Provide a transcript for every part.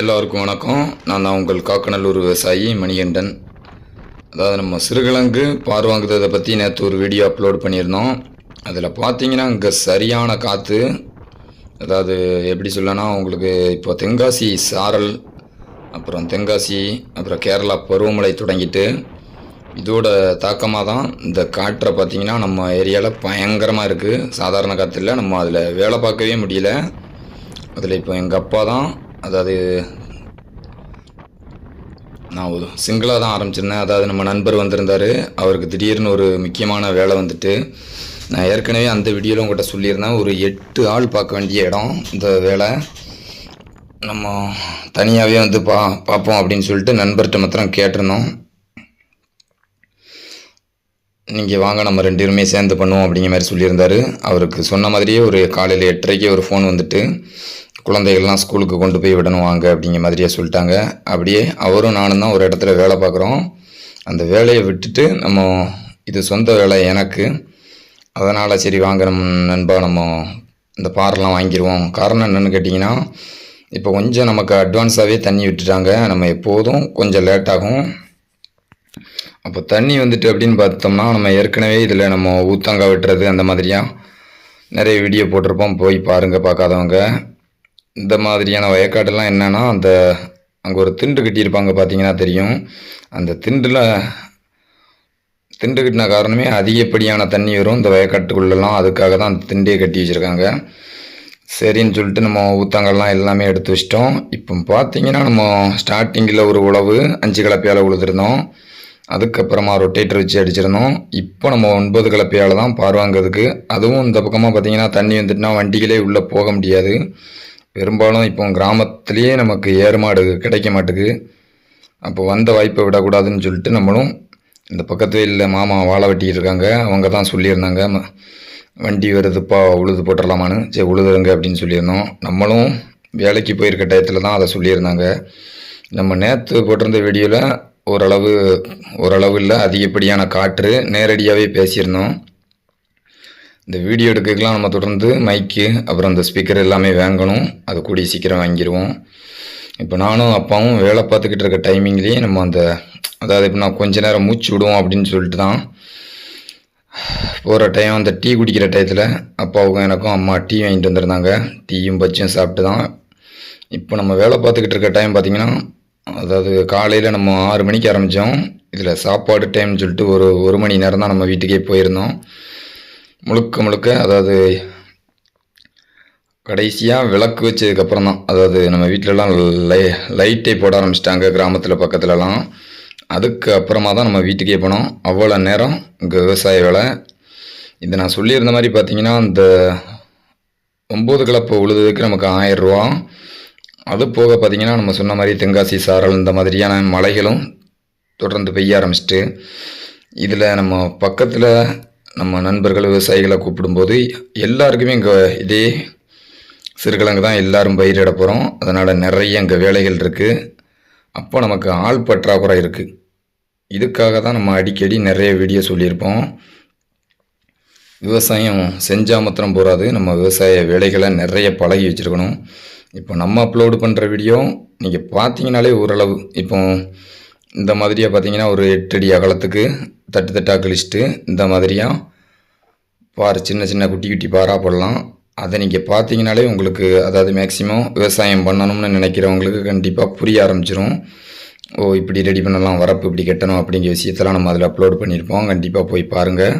எல்லோருக்கும் வணக்கம். நான் தான் உங்கள் காக்கநல்லூர் விவசாயி மணிகண்டன். அதாவது நம்ம சிறுகிழங்கு பார் வாங்குறதை பற்றி நேற்று ஒரு வீடியோ அப்லோட் பண்ணியிருந்தோம். அதில் பார்த்தீங்கன்னா இங்கே சரியான காற்று அதாவது எப்படி சொல்லனா உங்களுக்கு இப்போ தென்காசி சாரல் அப்புறம் தென்காசி அப்புறம் கேரளா பருவமழை தொடங்கிட்டு இதோட தாக்கமாக தான் இந்த காற்றை பார்த்திங்கன்னா நம்ம ஏரியாவில் பயங்கரமாக இருக்குது சாதாரண காற்று இல்லை நம்ம அதில் வேலை பார்க்கவே முடியல. அதில் இப்போ எங்கள் அப்பா தான் அதாவது நான் ஒரு சிங்கிளாக தான் ஆரம்பிச்சிருந்தேன். அதாவது நம்ம நண்பர் வந்திருந்தார். அவருக்கு திடீர்னு ஒரு முக்கியமான வேலை வந்துட்டு நான் ஏற்கனவே அந்த வீடியோவில் உங்கள்கிட்ட சொல்லியிருந்தேன். ஒரு எட்டு ஆள் பார்க்க வேண்டிய இடம் இந்த வேலை. நம்ம தனியாகவே வந்து பா பார்ப்போம் அப்படின்னு சொல்லிட்டு நண்பர்கிட்ட மாத்திரம் கேட்டிருந்தோம். நீங்கள் வாங்க நம்ம ரெண்டு பேருமே சேர்ந்து பண்ணுவோம் அப்படிங்கிற மாதிரி சொல்லியிருந்தாரு. அவருக்கு சொன்ன மாதிரியே ஒரு காலையில் எட்டரைக்கு ஒரு ஃபோன் வந்துட்டு குழந்தைகள்லாம் ஸ்கூலுக்கு கொண்டு போய் விடணும் வாங்க அப்படிங்கிற மாதிரியே சொல்லிட்டாங்க. அப்படியே அவரும் நானும் தான் ஒரு இடத்துல வேலை பார்க்குறோம். அந்த வேலையை விட்டுட்டு நம்ம இது சொந்த வேலை எனக்கு. அதனால் சரி வாங்க நம்ம நண்பா நம்ம இந்த பாரெலாம் வாங்கிடுவோம் காரணம் என்னென்னு கேட்டிங்கன்னா இப்போ கொஞ்சம் நமக்கு அட்வான்ஸாகவே தண்ணி விட்டுட்டாங்க. நம்ம எப்போதும் கொஞ்சம் லேட் ஆகும். அப்போ தண்ணி வந்துட்டு அப்படின்னு பார்த்தோம்னா நம்ம ஏற்கனவே இதில் நம்ம ஊத்தங்காய் விட்டுறது அந்த மாதிரியாக நிறைய வீடியோ போட்டிருப்போம். போய் பாருங்கள் பார்க்காதவங்க. இந்த மாதிரியான வயக்காடெல்லாம் என்னென்னா அந்த அங்கே ஒரு திண்டு கட்டியிருப்பாங்க பார்த்தீங்கன்னா தெரியும். அந்த திண்டில் திண்டு கட்டின காரணமே அதிகப்படியான தண்ணி வரும். இந்த வயக்காட்டுக்குள்ளெல்லாம் அதுக்காக தான் அந்த திண்டே கட்டி வச்சுருக்காங்க. சரின்னு சொல்லிட்டு நம்ம ஊத்தங்கள்லாம் எல்லாமே எடுத்து வச்சிட்டோம். இப்போ பார்த்தீங்கன்னா நம்ம ஸ்டார்டிங்கில் ஒரு உழவு அஞ்சு கலப்பையால் உழுதுருந்தோம். அதுக்கப்புறமா ரொட்டேட்டர் வச்சு அடிச்சிருந்தோம். இப்போ நம்ம ஒன்பது கலப்பையால் தான் பார்வாங்கிறதுக்கு அதுவும் இந்த பக்கமாக பார்த்தீங்கன்னா தண்ணி வந்துட்டுனா வண்டிகளே உள்ளே போக முடியாது. பெரும்பாலும் இப்போ கிராமத்துலேயே நமக்கு ஏறு மாடு கிடைக்க மாட்டுக்கு அப்போ வந்த வாய்ப்பை விடக்கூடாதுன்னு சொல்லிட்டு நம்மளும் இந்த பக்கத்து இல்லை மாமா வாழை வெட்டிகிட்டு இருக்காங்க. அவங்க தான் சொல்லியிருந்தாங்க ம- வண்டி வருதுப்பா உழுது போட்டுடலாமான்னு. சரி உழுதுருங்க அப்படின்னு சொல்லியிருந்தோம். நம்மளும் வேலைக்கு போயிருக்க டயத்தில் தான் அதை சொல்லியிருந்தாங்க. நம்ம நேற்று போட்டிருந்த வீடியோவில் ஓரளவு ஓரளவு இல்லை அதிகப்படியான காற்று நேரடியாகவே பேசியிருந்தோம். இந்த வீடியோ எடுக்கலாம் நம்ம தொடர்ந்து மைக்கு அப்புறம் இந்த ஸ்பீக்கர் எல்லாமே வாங்கணும். அது கூடிய சீக்கிரம் வாங்கிடுவோம் இப்போ நானும் அப்பாவும் வேலை பார்த்துக்கிட்டு இருக்க டைமிங்லேயே நம்ம அந்த அதாவது இப்போ நான் கொஞ்ச நேரம் மூச்சு விடுவோம் அப்படின்னு சொல்லிட்டு தான் போகிற டைம் அந்த டீ குடிக்கிற டயத்தில் அப்பாவுக்கும் எனக்கும் அம்மா டீ வாங்கிட்டு வந்திருந்தாங்க. டீயும் பச்சும் சாப்பிட்டு தான் இப்போ நம்ம வேலை பார்த்துக்கிட்டு இருக்க டைம் பார்த்திங்கன்னா அதாவது காலையில் நம்ம ஆறு மணிக்கு ஆரம்பித்தோம் இதில் சாப்பாடு டைம்னு சொல்லிட்டு ஒரு ஒரு மணி நேரம் தான் நம்ம வீட்டுக்கே போயிருந்தோம். முழுக்க முழுக்க அதாவது கடைசியாக விளக்கு வச்சதுக்கப்புறம் தான் அதாவது நம்ம வீட்டிலலாம் லை லைட்டே போட ஆரம்பிச்சிட்டாங்க கிராமத்தில் பக்கத்துலலாம். அதுக்கு அப்புறமா தான் நம்ம வீட்டுக்கே போனோம். அவ்வளோ நேரம் இங்கே விவசாய வேலை. இதை நான் சொல்லியிருந்த மாதிரி பார்த்தீங்கன்னா இந்த ஒம்பது கிளப்பு உழுதுக்கு நமக்கு ஆயிரரூவா அது போக பார்த்திங்கன்னா நம்ம சொன்ன மாதிரி தென்காசி சாரல் இந்த மாதிரியான மலைகளும் தொடர்ந்து பெய்ய ஆரம்பிச்சிட்டு இதில் நம்ம பக்கத்தில் நம்ம நண்பர்கள் விவசாயிகளை கூப்பிடும்போது எல்லாருக்குமே இங்கே இதே சிறுகிழங்கு தான் எல்லாரும் பயிரிட போகிறோம் அதனால் நிறைய இங்கே வேலைகள் இருக்குது அப்போ நமக்கு ஆள் பற்றாக்குறை இருக்குது இதுக்காக தான் நம்ம அடிக்கடி நிறைய வீடியோ சொல்லியிருப்போம். விவசாயம் செஞ்சால் மாத்திரம் போகாது நம்ம விவசாய வேலைகளை நிறைய பழகி வச்சுருக்கணும். இப்போ நம்ம அப்லோடு பண்ணுற வீடியோ நீங்கள் பார்த்தீங்கனாலே ஓரளவு இப்போ இந்த மாதிரியாக பார்த்தீங்கன்னா ஒரு எட்டு அடி அகலத்துக்கு தட்டு தட்டாக கழிச்சிட்டு இந்த மாதிரியாக பார் சின்ன சின்ன குட்டி குட்டி பாராக போடலாம். அதை நீங்கள் பார்த்தீங்கனாலே உங்களுக்கு அதாவது மேக்ஸிமம் விவசாயம் பண்ணணும்னு நினைக்கிறவங்களுக்கு கண்டிப்பாக புரிய ஆரம்பிச்சிடும் ஓ இப்படி ரெடி பண்ணலாம் வரப்பு இப்படி கட்டணும் அப்படிங்கிற விஷயத்தெல்லாம் நம்ம அதில் அப்லோட் பண்ணியிருப்போம். கண்டிப்பாக போய் பாருங்கள்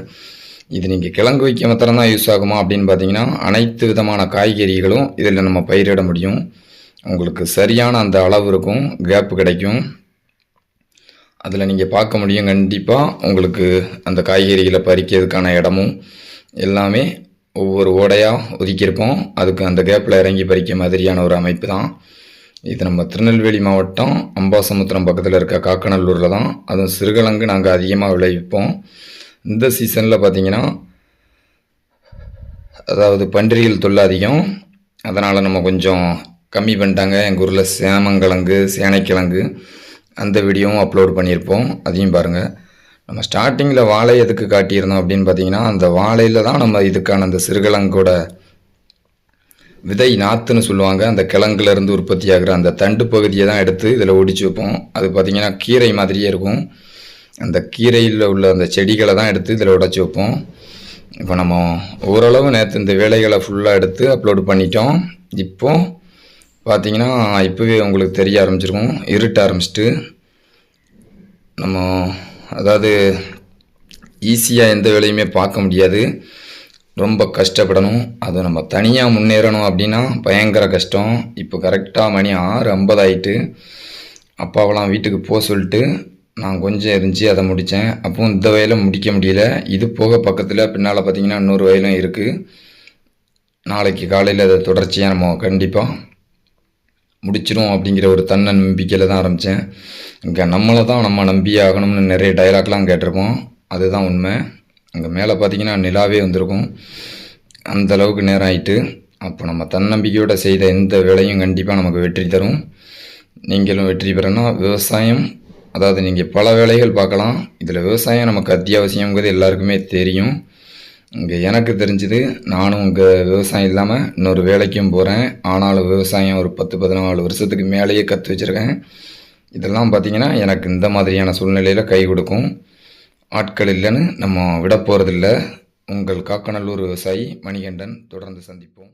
இது நீங்கள் கிழங்கு வைக்க மாத்திரம் தான் யூஸ் ஆகுமா அப்படின்னு பார்த்தீங்கன்னா அனைத்து விதமான காய்கறிகளும் இதில் நம்ம பயிரிட முடியும். உங்களுக்கு சரியான அந்த அளவு இருக்கும் கேப்பு கிடைக்கும். அதில் நீங்கள் பார்க்க முடியும் கண்டிப்பாக உங்களுக்கு அந்த காய்கறிகளை பறிக்கிறதுக்கான இடமும் எல்லாமே ஒவ்வொரு ஓடையாக ஒதுக்கியிருப்போம் அதுக்கு அந்த கேப்பில் இறங்கி பறிக்க மாதிரியான ஒரு அமைப்பு தான். இது நம்ம திருநெல்வேலி மாவட்டம் அம்பாசமுத்திரம் பக்கத்தில் இருக்க காக்கநல்லூரில் தான். அதுவும் சிறுகிழங்கு நாங்கள் அதிகமாக விளைவிப்போம். இந்த சீசனில் பார்த்தீங்கன்னா அதாவது பன்றிகள் தொல்லை அதிகம். அதனால் நம்ம கொஞ்சம் கம்மி பண்ணிட்டாங்க. எங்கள் ஊரில் சேமங்கிழங்கு சேனைக்கிழங்கு அந்த வீடியோவும் அப்லோட் பண்ணியிருப்போம். அதையும் பாருங்கள் நம்ம ஸ்டார்டிங்கில் வாழை எதுக்கு காட்டியிருந்தோம் அப்படின்னு பார்த்தீங்கன்னா அந்த வாழையில் தான் நம்ம இதுக்கான அந்த சிறுகிழங்கோட விதை நாற்றுன்னு சொல்லுவாங்க. அந்த கிழங்குலேருந்து உற்பத்தி ஆகிற அந்த தண்டு பகுதியை தான் எடுத்து இதில் ஒடிச்சு வைப்போம். அது பார்த்திங்கன்னா கீரை மாதிரியே இருக்கும். அந்த கீரையில் உள்ள அந்த செடிகளை தான் எடுத்து இதில் உடச்சி வைப்போம். இப்போ நம்ம ஓரளவு நேற்று இந்த வேலைகளை ஃபுல்லாக எடுத்து அப்லோடு பண்ணிட்டோம். இப்போது பார்த்தீங்கன்னா இப்போவே உங்களுக்கு தெரிய ஆரம்பிச்சிருக்கும். இருட்ட ஆரம்பிச்சிட்டு நம்ம அதாவது ஈஸியாக எந்த வேலையுமே பார்க்க முடியாது. ரொம்ப கஷ்டப்படணும். அது நம்ம தனியாக முன்னேறணும் அப்படின்னா பயங்கர கஷ்டம். இப்போ கரெக்டாக மணி ஆறு ஐம்பது ஆயிட்டு அப்பாவெல்லாம் வீட்டுக்கு போக சொல்லிட்டு நான் கொஞ்சம் இருந்துச்சு அதை முடித்தேன் அப்பவும் இந்த வயலும் முடிக்க முடியல. இது போக பக்கத்தில் பின்னால் பார்த்தீங்கன்னா இன்னொரு வயலும் இருக்குது நாளைக்கு காலையில் அதை தொடர்ச்சியாக நம்ம கண்டிப்பாக முடிச்சிடும் அப்படிங்கிற ஒரு தன்ன நம்பிக்கையில் தான் ஆரம்பித்தேன் இங்கே நம்மளை தான் நம்ம நம்பி ஆகணும்னு நிறைய டைலாக்லாம் கேட்டிருப்போம். அதுதான் உண்மை. அங்கே மேலே பார்த்தீங்கன்னா நிலாவே வந்திருக்கும். அந்த அளவுக்கு நேரம் ஆயிட்டு அப்போ நம்ம தன்னம்பிக்கையோடு செய்த எந்த வேலையும் கண்டிப்பாக நமக்கு வெற்றி தரும். நீங்களும் வெற்றி பெறணும். விவசாயம் அதாவது நீங்கள் பல வேலைகள் பார்க்கலாம். இதில் விவசாயம் நமக்கு அத்தியாவசியங்கிறது எல்லாருக்குமே தெரியும். இங்கே எனக்கு தெரிஞ்சது நானும் இங்கே விவசாயம் இல்லாமல் இன்னொரு வேலைக்கும் போகிறேன் ஆனாலும் விவசாயம் ஒரு பத்து பதினாலு வருஷத்துக்கு மேலேயே கற்று வச்சுருக்கேன். இதெல்லாம் பார்த்திங்கன்னா எனக்கு இந்த மாதிரியான சூழ்நிலையில் கை கொடுக்கும். ஆட்கள் இல்லைன்னு நம்ம விட போகிறதில்ல உங்கள் காக்கநல்லூர் விவசாயி மணிகண்டன் தொடர்ந்து சந்திப்போம்.